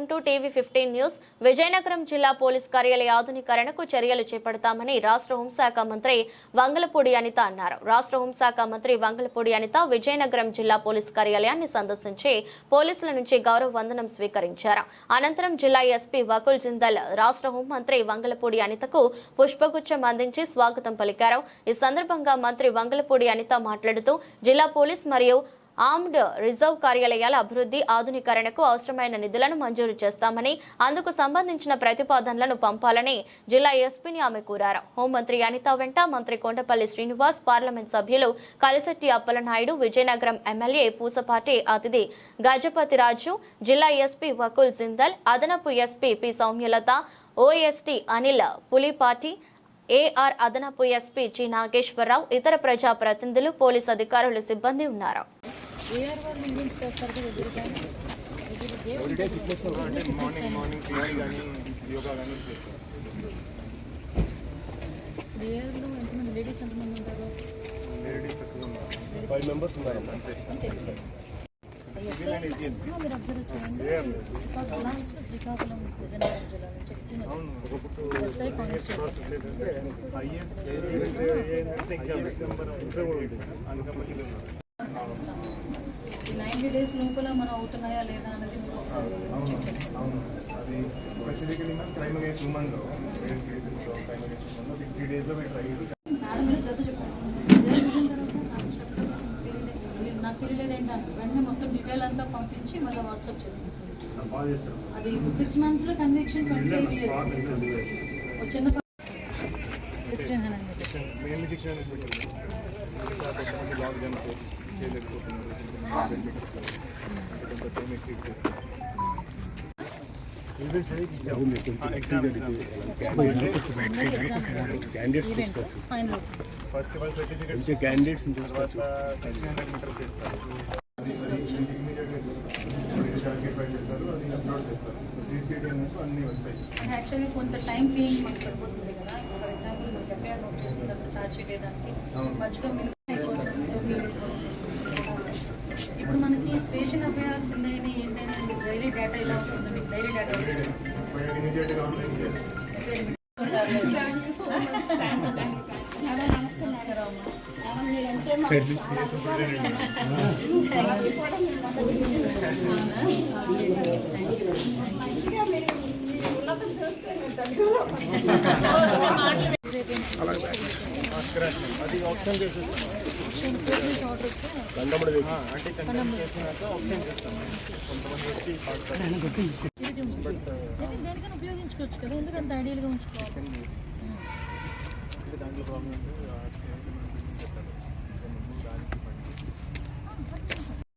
Welcome to TV fifteen news. Vizianagaram జిల్లా police కార్యాలయ ఆధునీకరణకు చర్యలు చేపడతామని రాష్ట్ర హోంశాఖ మంత్రి వంగలపూడి అనిత అన్నారు. రాష్ట్ర హోంశాఖ మంత్రి వంగలపూడి అనిత విజయనగరం జిల్లా పోలీస్ కార్యాలయాన్ని సందర్శించి పోలీసుల నుంచి గౌరవ వందనం స్వీకరించారు. అనంతరం జిల్లా ఎస్పీ వకుల్ జిందల్ రాష్ట్ర హోంమంత్రి వంగలపూడి అనితకు పుష్పగుచ్చం అందించి స్వాగతం పలికారు. ఈ సందర్భంగా మంత్రి వంగలపూడి అనిత మాట్లాడుతూ జిల్లా పోలీస్ మరియు ఆర్మ్డ్ రిజర్వ్ కార్యాలయాల అభివృద్ధి ఆధునీకరణకు అవసరమైన నిధులను మంజూరు చేస్తామని అందుకు సంబంధించిన ప్రతిపాదనలను పంపాలని జిల్లా ఎస్పీని ఆమె కోరారు. హోంమంత్రి అనిత వెంట మంత్రి కొండపల్లి శ్రీనివాస్ పార్లమెంట్ సభ్యులు కలిశెట్టి అప్పలనాయుడు విజయనగరం ఎమ్మెల్యే పూసపాటి అతిథి గజపతి రాజు జిల్లా ఎస్పీ వకుల్ జిందల్ అదనపు SP P Soumyalatha OST Anil Pulipati AR అదనపు ఎస్పీ జి నాగేశ్వరరావు ఇతర ప్రజా ప్రతినిధులు పోలీస్ అధికారులు సిబ్బంది ఉన్నారు. ఎవ్రీడే ఫిట్నెస్ అంటే మార్నింగ్ మార్నింగ్ కానీ యోగా కానీ చేస్తారు ఎంతమంది లేడీస్ ఎంతమంది ఉంటారు లేడీస్ తక్కువ ఉన్నారు ఫైవ్ మెంబర్స్ అంతే మీరు అబ్జర్వ్ చేయండి శ్రీకాకుళం శ్రీకాకుళం విజయనగరం జిల్లా నుంచి ఎక్కువ ఎస్ఐ కానిస్టేబుల్ అనకాపల్లి ఈ నైన్టీ డేస్ లోపల మనం అవుతున్నాయా లేదా అనేది మీరు ఒకసారి చెక్ చేసుకోండి. అవును. అది స్పెసిఫికలీ క్రైమ్ అగేన్స్ ఉమెన్లో రేప్ కేసెస్లో క్రైమ్ అగేన్స్ ఉమెన్లో సిక్స్టీ డేస్లో మీరు ట్రై మేడం మీరు శ్రద్ధ చెప్పండి నాకు తెలియలేదు. ఏంటంటే వెంటనే మొత్తం డీటెయిల్ అంతా పంపించి మళ్ళీ వాట్సాప్ చేసింది సార్. అది సిక్స్ మంత్స్లో కన్విక్షన్ ట్వంటీ ఫైవ్ ఇయర్స్ చిన్న sixteen hundred mainly long jump చేయలేకపోతున్నారు కొంతమంది మీటర్స్ కొంత టైం ఎక్సీడ్ చేస్తారు క్యాండిడేట్స్ ఫైనల్ ఫెస్టివల్ సర్టిఫికేట్స్ వచ్చే క్యాండిడేట్స్ తర్వాత సిక్స్టీన్ హండ్రెడ్ మీటర్స్ చేస్తారు అది సర్టిఫై చేస్తారు అది అప్లోడ్ చేస్తారు సీసీటీ అనేది అన్నీ వస్తాయి యాక్చువల్లీ కొంత టైం బీయింగ్ మనకు పడిపోతుంది కదా ఫర్ ఎగ్జాంపుల్ మీకు ఎఫ్ఐఆర్ నోట్ చేసిన తర్వాత ఛార్జ్ షీట్ వేయడానికి మధ్యలో మీరు స్టేషన్ ఎఫ్ఐఆర్స్ ఉన్నాయని ఏంటంటే మీకు డైలీ డేటా ఇలా వస్తుంది మీకు డైలీ డేటా వస్తుంది. నమస్కారం దేనికైనా ఉపయోగించుకోవచ్చు కదా ఎందుకంత ఐడియల్గా ఉంచుకోవాలి దాంట్లో ప్రాబ్లం